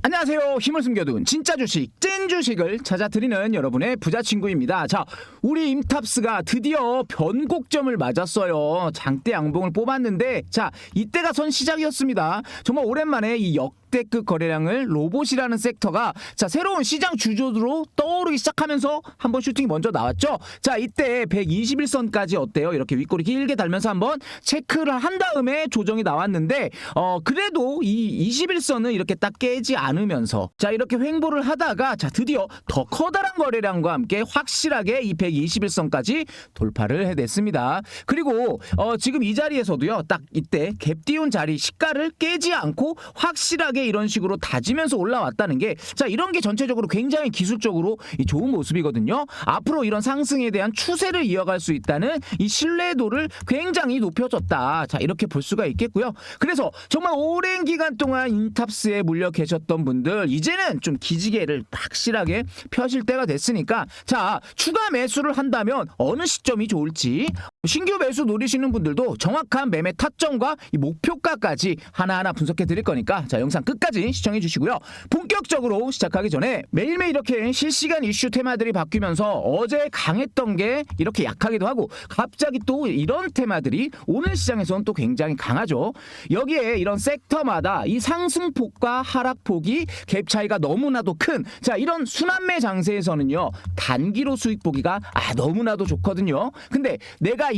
안녕하세요. 힘을 숨겨둔 진짜 주식, 찐 주식을 찾아드리는 여러분의 부자 친구입니다. 자, 우리 임탑스가 드디어 변곡점을 맞았어요. 장대 양봉을 뽑았는데, 자, 이때가 선 시작이었습니다. 정말 오랜만에 이 역 대급 거래량을 로봇이라는 섹터가 자 새로운 시장 주조로 떠오르기 시작하면서 한번 슈팅이 먼저 나왔죠. 자, 이때 121선까지 어때요? 이렇게 윗꼬리 길게 달면서 한번 체크를 한 다음에 조정이 나왔는데, 어 그래도 이 21선은 이렇게 딱 깨지 않으면서 자 이렇게 횡보를 하다가 자 드디어 더 커다란 거래량과 함께 확실하게 이 121선까지 돌파를 해냈습니다. 그리고 어 지금 이 자리에서도요 딱 이때 갭 띄운 자리 시가를 깨지 않고 확실하게 이런 식으로 다지면서 올라왔다는 게 자 이런 게 전체적으로 굉장히 기술적으로 이 좋은 모습이거든요. 앞으로 이런 상승에 대한 추세를 이어갈 수 있다는 이 신뢰도를 굉장히 높여줬다. 자 이렇게 볼 수가 있겠고요. 그래서 정말 오랜 기간 동안 인탑스에 물려 계셨던 분들 이제는 좀 기지개를 확실하게 펴실 때가 됐으니까 자 추가 매수를 한다면 어느 시점이 좋을지 신규 매수 노리시는 분들도 정확한 매매 타점과 이 목표가까지 하나하나 분석해 드릴 거니까 자 영상 끝까지 시청해 주시고요. 본격적으로 시작하기 전에 매일매일 이렇게 실시간 이슈 테마들이 바뀌면서 어제 강했던 게 이렇게 약하기도 하고 갑자기 또 이런 테마들이 오늘 시장에서는 또 굉장히 강하죠. 여기에 이런 섹터마다 이 상승폭과 하락폭이 갭 차이가 너무나도 큰 자 이런 순환매 장세에서는요 단기로 수익 보기가 아 너무나도 좋거든요. 근데 내가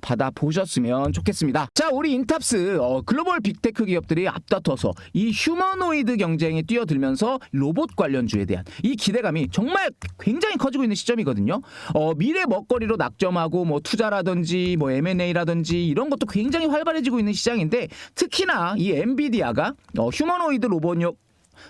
받아 보셨으면 좋겠습니다. 자, 우리 인탑스 어, 글로벌 빅테크 기업들이 앞다퉈서 이 휴머노이드 경쟁에 뛰어들면서 로봇 관련주에 대한 이 기대감이 정말 굉장히 커지고 있는 시점이거든요. 어, 미래 먹거리로 낙점하고 뭐 투자라든지 뭐 M&A라든지 이런 것도 굉장히 활발해지고 있는 시장인데 특히나 이 엔비디아가 어, 휴머노이드 로봇용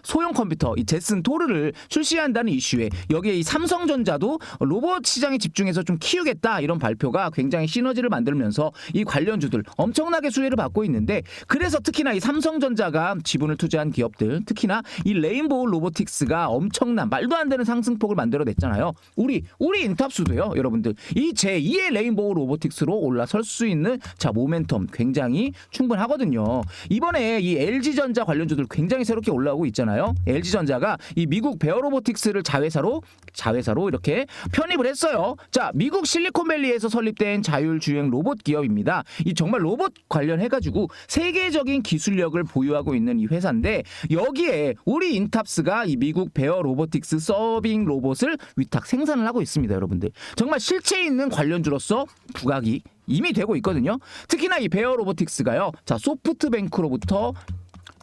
소형 컴퓨터 이 제슨 토르를 출시한다는 이슈에 여기에 이 삼성전자도 로봇 시장에 집중해서 좀 키우겠다 이런 발표가 굉장히 시너지를 만들면서 이 관련주들 엄청나게 수혜를 받고 있는데 그래서 특히나 이 삼성전자가 지분을 투자한 기업들 특히나 이 레인보우 로보틱스가 엄청난 말도 안 되는 상승폭을 만들어냈잖아요. 우리 우리 인탑수도요, 여러분들 이 제2의 레인보우 로보틱스로 올라설 수 있는 자 모멘텀 굉장히 충분하거든요. 이번에 이 LG전자 관련주들 굉장히 새롭게 올라오고 있 잖아요. LG전자가 이 미국 베어로보틱스를 자회사로 자회사로 이렇게 편입을 했어요. 자, 미국 실리콘밸리에서 설립된 자율주행 로봇 기업입니다. 이 정말 로봇 관련해 가지고 세계적인 기술력을 보유하고 있는 이 회사인데 여기에 우리 인탑스가 이 미국 베어 로보틱스 서빙 로봇을 위탁 생산을 하고 있습니다, 여러분들. 정말 실체 있는 관련주로서 부각이 이미 되고 있거든요. 특히나 이 베어 로보틱스가요. 자, 소프트뱅크로부터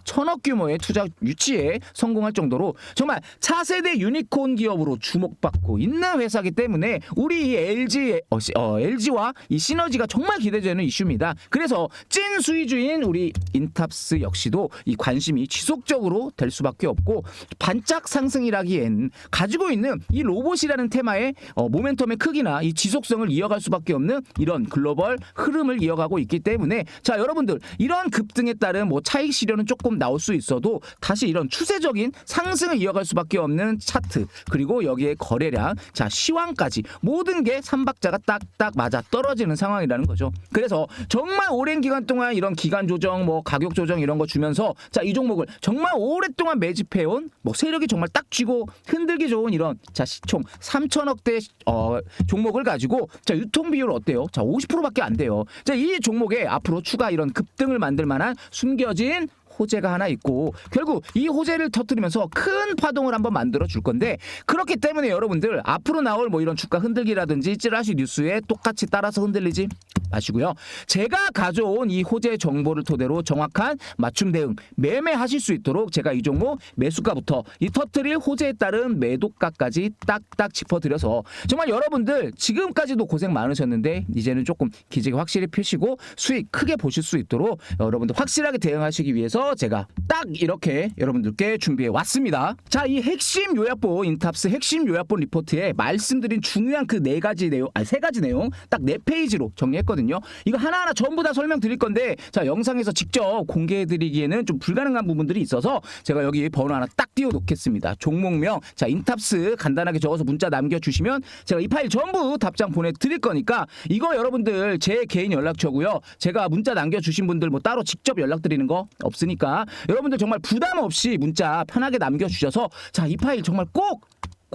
천억 규모의 투자 유치에 성공할 정도로 정말 차세대 유니콘 기업으로 주목받고 있는 회사이기 때문에 우리 이 LG 어, 시- 어, LG와 이 시너지가 정말 기대되는 이슈입니다. 그래서 찐 수의주인 우리 인탑스 역시도 이 관심이 지속적으로 될 수밖에 없고 반짝 상승이라기엔 가지고 있는 이 로봇이라는 테마의 어, 모멘텀의 크기나 이 지속성을 이어갈 수밖에 없는 이런 글로벌 흐름을 이어가고 있기 때문에 자 여러분들 이런 급등에 따른 뭐 차익 실현은 조금 나올 수 있어도 다시 이런 추세적인 상승을 이어갈 수밖에 없는 차트 그리고 여기에 거래량 자 시황까지 모든 게 삼박자가 딱딱 맞아 떨어지는 상황이라는 거죠. 그래서 정말 오랜 기간 동안 이런 기간 조정 뭐 가격 조정 이런 거 주면서 자 이 종목을 정말 오랫동안 매집해온 뭐 세력이 정말 딱 쥐고 흔들기 좋은 이런 자 시총 3천억대 어 종목을 가지고 자 유통 비율 어때요? 자 50%밖에 안 돼요. 자 이 종목에 앞으로 추가 이런 급등을 만들 만한 숨겨진 호재가 하나 있고 결국 이 호재를 터뜨리면서 큰 파동을 한번 만들어 줄 건데 그렇기 때문에 여러분들 앞으로 나올 뭐 이런 주가 흔들기라든지 찌라시 뉴스에 똑같이 따라서 흔들리지 마시고요. 제가 가져온 이 호재 정보를 토대로 정확한 맞춤 대응 매매하실 수 있도록 제가 이 종목 매수가부터 이 터트릴 호재에 따른 매도가까지 딱딱 짚어드려서 정말 여러분들 지금까지도 고생 많으셨는데 이제는 조금 기지개 확실히 펴시고 수익 크게 보실 수 있도록 여러분들 확실하게 대응하시기 위해서 제가 딱 이렇게 여러분들께 준비해 왔습니다. 자, 이 핵심 요약본 인탑스 핵심 요약본 리포트에 말씀드린 중요한 그 네 가지 내용, 아니 세 가지 내용 딱 네 페이지로 정리했거든요. 이거 하나하나 전부 다 설명드릴 건데 자 영상에서 직접 공개해드리기에는 좀 불가능한 부분들이 있어서 제가 여기 번호 하나 딱 띄워 놓겠습니다. 종목명 자 인탑스 간단하게 적어서 문자 남겨주시면 제가 이 파일 전부 답장 보내드릴 거니까 이거 여러분들 제 개인 연락처고요. 제가 문자 남겨주신 분들 뭐 따로 직접 연락드리는 거 없으니까 여러분들 정말 부담 없이 문자 편하게 남겨주셔서 자 이 파일 정말 꼭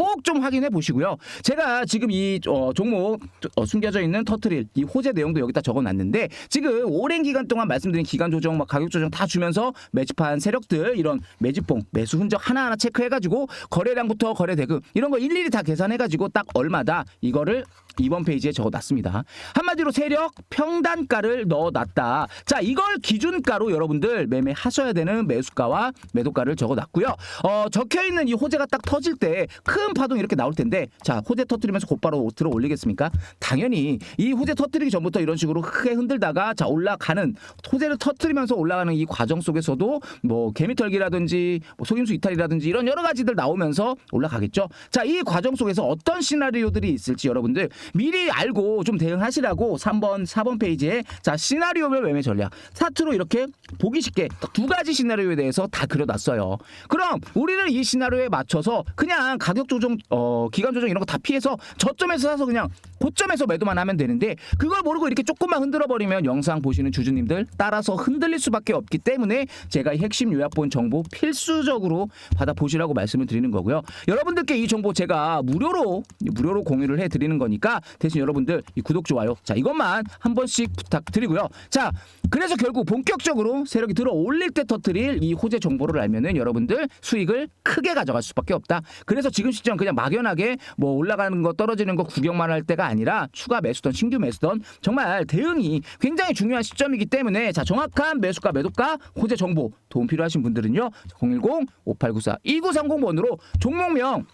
꼭 좀 확인해 보시고요. 제가 지금 이 어, 종목 어, 숨겨져 있는 터트릴 이 호재 내용도 여기다 적어놨는데 지금 오랜 기간 동안 말씀드린 기간 조정, 막 가격 조정 다 주면서 매집한 세력들 이런 매집봉, 매수 흔적 하나하나 체크해가지고 거래량부터 거래 대금 이런 거 일일이 다 계산해가지고 딱 얼마다 이거를 이번 페이지에 적어놨습니다. 한마디로 세력 평단가를 넣어놨다. 자, 이걸 기준가로 여러분들 매매하셔야 되는 매수가와 매도가를 적어놨고요. 어, 적혀있는 이 호재가 딱 터질 때 큰 파동이 이렇게 나올 텐데 자, 호재 터뜨리면서 곧바로 들어 올리겠습니까? 당연히 이 호재 터뜨리기 전부터 이런 식으로 크게 흔들다가 자, 올라가는 호재를 터뜨리면서 올라가는 이 과정 속에서도 뭐 개미털기라든지 뭐 속임수 이탈이라든지 이런 여러 가지들 나오면서 올라가겠죠. 자, 이 과정 속에서 어떤 시나리오들이 있을지 여러분들 미리 알고 좀 대응하시라고 3번, 4번 페이지에 자 시나리오별 매매 전략 차트로 이렇게 보기 쉽게 딱두 가지 시나리오에 대해서 다 그려놨어요. 그럼 우리는 이 시나리오에 맞춰서 그냥 가격 조정, 어, 기간 조정 이런 거 다 피해서 저점에서 사서 그냥 고점에서 매도만 하면 되는데 그걸 모르고 이렇게 조금만 흔들어 버리면 영상 보시는 주주님들 따라서 흔들릴 수밖에 없기 때문에 제가 이 핵심 요약본 정보 필수적으로 받아 보시라고 말씀을 드리는 거고요. 여러분들께 이 정보 제가 무료로 무료로 공유를 해 드리는 거니까 대신 여러분들 이 구독 좋아요 자 이것만 한 번씩 부탁드리고요. 자 그래서 결국 본격적으로 세력이 들어 올릴 때 터트릴 이 호재 정보를 알면은 여러분들 수익을 크게 가져갈 수밖에 없다. 그래서 지금 시점 그냥 막연하게 뭐 올라가는 거 떨어지는 거 구경만 할 때가 아니라 추가 매수던 신규 매수던 정말 대응이 굉장히 중요한 시점이기 때문에 자 정확한 매수가 매도가 호재 정보 도움 필요하신 분들은요 010-5894-2930번으로 종목명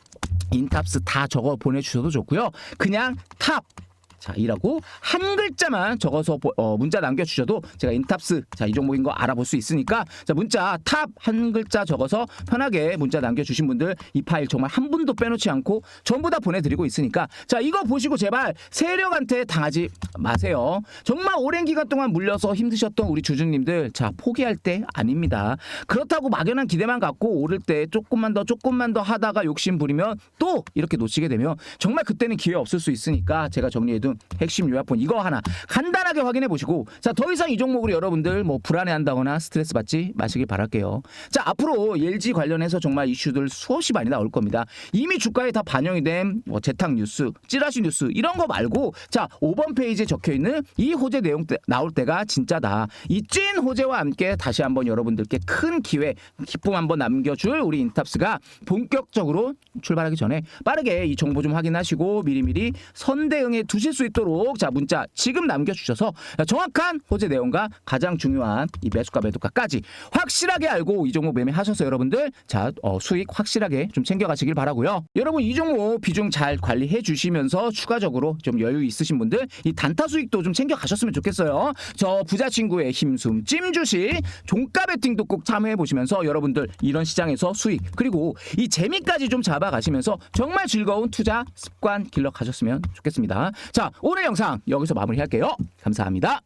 인탑스 다 적어 보내주셔도 좋고요. 그냥 탑 자, 이라고 한 글자만 적어서 보- 어, 문자 남겨주셔도 제가 인탑스 자, 이 종목인 거 알아볼 수 있으니까 자, 문자 탑 한 글자 적어서 편하게 문자 남겨주신 분들 이 파일 정말 한 분도 빼놓지 않고 전부 다 보내드리고 있으니까 자, 이거 보시고 제발 세력한테 당하지 마세요. 정말 오랜 기간 동안 물려서 힘드셨던 우리 주주님들 자, 포기할 때 아닙니다. 그렇다고 막연한 기대만 갖고 오를 때 조금만 더 조금만 더 하다가 욕심 부리면 또 이렇게 놓치게 되면 정말 그때는 기회 없을 수 있으니까 제가 정리해둔 핵심 요약본 이거 하나 간단하게 확인해 보시고 자 더 이상 이 종목으로 여러분들 뭐 불안해한다거나 스트레스 받지 마시길 바랄게요. 자 앞으로 LG 관련해서 정말 이슈들 수없이 많이 나올 겁니다. 이미 주가에 다 반영이 된 뭐 재탕 뉴스, 찌라시 뉴스 이런 거 말고 자 5번 페이지에 적혀 있는 이 호재 내용 때, 나올 때가 진짜다. 이 찐 호재와 함께 다시 한번 여러분들께 큰 기회, 기쁨 한번 남겨줄 우리 인탑스가 본격적으로 출발하기 전에 빠르게 이 정보 좀 확인하시고 미리미리 선대응에 두실 수 있도록 자 문자 지금 남겨주셔서 정확한 호재 내용과 가장 중요한 이 매수가 매도가까지 확실하게 알고 이 종목 매매하셔서 여러분들 자 어, 수익 확실하게 좀 챙겨가시길 바라고요. 여러분 이 종목 비중 잘 관리해 주시면서 추가적으로 좀 여유 있으신 분들 이 단타 수익도 좀 챙겨 가셨으면 좋겠어요. 저 부자 친구의 힘숨 찜 주식 종가 베팅도 꼭 참여해 보시면서 여러분들 이런 시장에서 수익 그리고 이 재미까지 좀 잡아가시면서 정말 즐거운 투자 습관 길러 가셨으면 좋겠습니다. 자 오늘 영상 여기서 마무리할게요. 감사합니다.